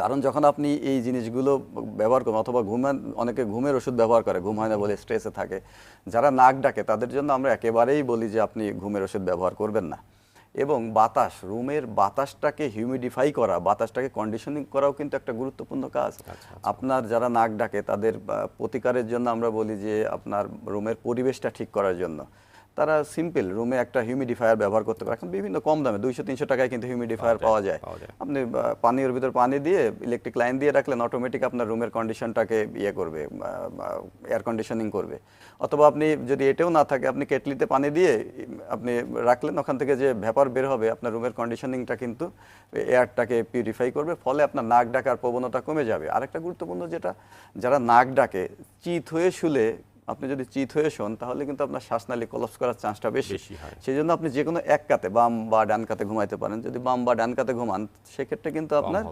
কারণ যখন আপনি এই জিনিসগুলো ব্যবহার করেন অথবা ঘুমান অনেকে ঘুমের ওষুধ ব্যবহার করে ঘুম হয় না বলে স্ট্রেসে থাকে যারা নাক ডাকে তাদের জন্য আমরা একেবারেই বলি যে আপনি ঘুমের ওষুধ ব্যবহার করবেন না। এবং বাতাস রুমের বাতাসটাকে হিউমিডিফাই করা বাতাসটাকে কন্ডিশনিং করাও কিন্তু একটা গুরুত্বপূর্ণ কাজ। আপনার যারা নাক ডাকে তাদের প্রতিকারের জন্য আমরা বলি যে আপনার রুমের পরিবেশটা ঠিক করার জন্য। তারা সিম্পল রুমে একটা হিউমিডিফায়ার ব্যবহার করতে পারে। এখন বিভিন্ন কম দামে দুইশো তিনশো টাকায় কিন্তু হিউমিডিফায়ার পাওয়া যায় আপনি পানির ভিতর পানি দিয়ে ইলেকট্রিক লাইন দিয়ে রাখলেন অটোমেটিক আপনার রুমের কন্ডিশনটাকে ইয়ে করবে এয়ার কন্ডিশনিং করবে। অথবা আপনি যদি এটাও না থাকে আপনি কেটলিতে পানি দিয়ে আপনি রাখলেন ওখান থেকে যে ভ্যাপার বের হবে আপনার রুমের কন্ডিশনিংটা কিন্তু এয়ারটাকে পিউরিফাই করবে ফলে আপনার নাক ডাকার প্রবণতা কমে যাবে। আরেকটা গুরুত্বপূর্ণ যেটা যারা নাক ডাকে চিত হয়ে শুলে আপনি যদি চিত হয়ে শোন তাহলে কিন্তু আপনার শ্বাসনালী কলাপস করার চান্সটা বেশি বেশি। সেই জন্য আপনি যে কোনো এক কাতে বাম বা ডান কাতে ঘুমাইতে পারেন যদি বাম বা ডান কাতে ঘুমান সেক্ষেত্রে কিন্তু আপনার।